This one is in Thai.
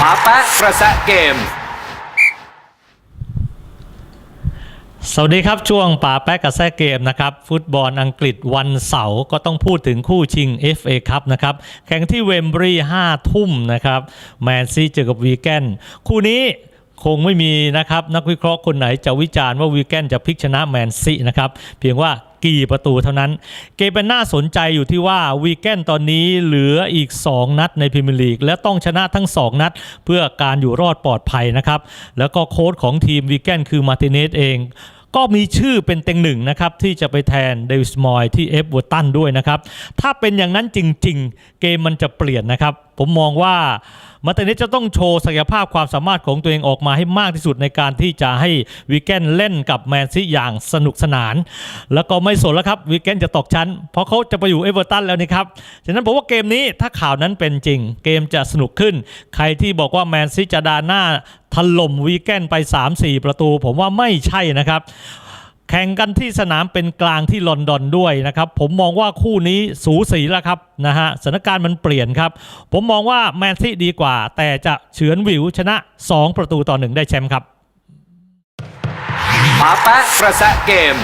มาแปะกระแสเกม สวัสดีครับ ช่วงป่าแป๊กกับแซ่เกมนะครับ ฟุตบอลอังกฤษวันเสาร์ก็ต้องพูดถึงคู่ชิง FA ครับนะครับ แข่งที่เวมบรี5ทุ่มนะครับ แมนซีเจอกับวีแกนคู่นี้คงไม่มีนะครับ นักวิเคราะห์คนไหนจะวิจารณ์ว่าวีแกนจะพลิกชนะแมนซีนะครับ เพียงว่า กี่ประตูเท่านั้น เกมเป็นน่าสนใจอยู่ที่ว่าวีแกนตอนนี้เหลืออีก 2 นัดในพรีเมียร์ลีก และต้องชนะทั้ง 2 นัด เพื่อการอยู่รอดปลอดภัยนะครับ แล้วก็โค้ชของทีมวีแกนคือมาร์ติเนสเองก็มีชื่อเป็นเต็งหนึ่งนะครับที่จะไปแทนเดวิสมอยที่เอฟเวอร์ตันด้วยนะครับ ถ้าเป็นอย่างนั้นจริง ๆ เกมมันจะเปลี่ยนนะครับ ผมมองว่า มาร์ติเนสจะต้องโชว์ศักยภาพความสามารถของตัวเองออกมาให้มากที่สุดในการที่จะให้วีแกนเล่นกับแมนซีอย่างสนุกสนาน แล้วก็ไม่สนแล้วครับวีแกนจะตกชั้น เพราะเขาจะไปอยู่เอเวอร์ตันแล้วนี่ครับฉะนั้นผมว่าเกมนี้ถ้าข่าวนั้นเป็นจริง เกมจะสนุกขึ้น ใครที่บอกว่าแมนซีจะดาหน้าถล่มวีแกนไป 3-4 ประตู ผมว่าไม่ใช่นะครับ แข่งกันที่สนามเป็นกลางที่ลอนดอนด้วยนะครับ ผมมองว่าคู่นี้สูสีแล้วครับนะฮะสถานการณ์มันเปลี่ยนครับ ผมมองว่าแมนซีดีกว่า แต่จะเฉือนวิวชนะ 2 ประตูต่อหนึ่งได้แชมป์ครับปาแปะกระแสเกม